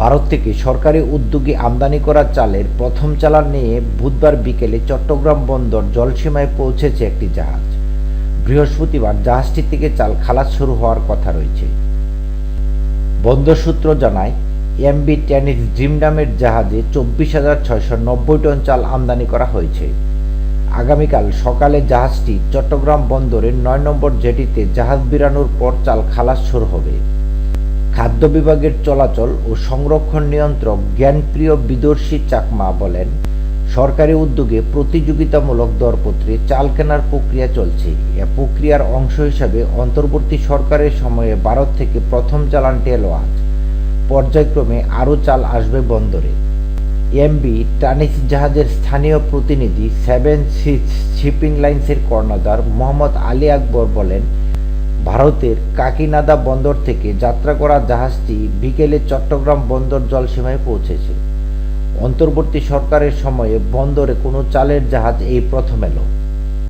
ভারত থেকে সরকারি উদ্যোগে আমদানি করা চালের প্রথম চালান নিয়ে বুধবার বিকেলে চট্টগ্রাম বন্দর জলসীমায় পৌঁছেছে একটি জাহাজ। বৃহস্পতিবার জাহাজটি থেকে চাল খালাস শুরু হওয়ার কথা রয়েছে। বন্দর সূত্র জানায় এমবি টেনিস ড্রিম নামের জাহাজে চব্বিশ হাজার ছয়শো নব্বই টন চাল আমদানি করা হয়েছে। আগামীকাল সকালে জাহাজটি চট্টগ্রাম বন্দরের নয় নম্বর জেটিতে জাহাজ বিরানোর পর চাল খালাস শুরু হবে। খাদ্য বিভাগের চলাচল ও সংরক্ষণ নিয়ন্ত্রক জ্ঞানপ্রিয় বিদর্শী চাকমা বলেন, সরকারি উদ্যোগে প্রতিযোগিতামূলক দরপত্রে চাল কেনার প্রক্রিয়া চলছে। এ প্রক্রিয়ার অংশ হিসাবে অন্তর্বর্তী সরকারের সময়ে ভারত থেকে প্রথম চালানটি এলো আজ। পর্যায়ক্রমে আরও চাল আসবে বন্দরে। এমবি, টানিস জাহাজের স্থানীয় প্রতিনিধি সেভেন সিক্স শিপিং লাইন্সের কর্ণধার মোহাম্মদ আলী আকবর বলেন ভারতের কাকিনাদা বন্দর থেকে যাত্রা করা জাহাজটি বিকেলে চট্টগ্রাম বন্দর জলসীমায় পৌঁছেছে অন্তর্বর্তী সরকারের সময়ে বন্দরে কোনো চালের জাহাজ এই প্রথম এলো।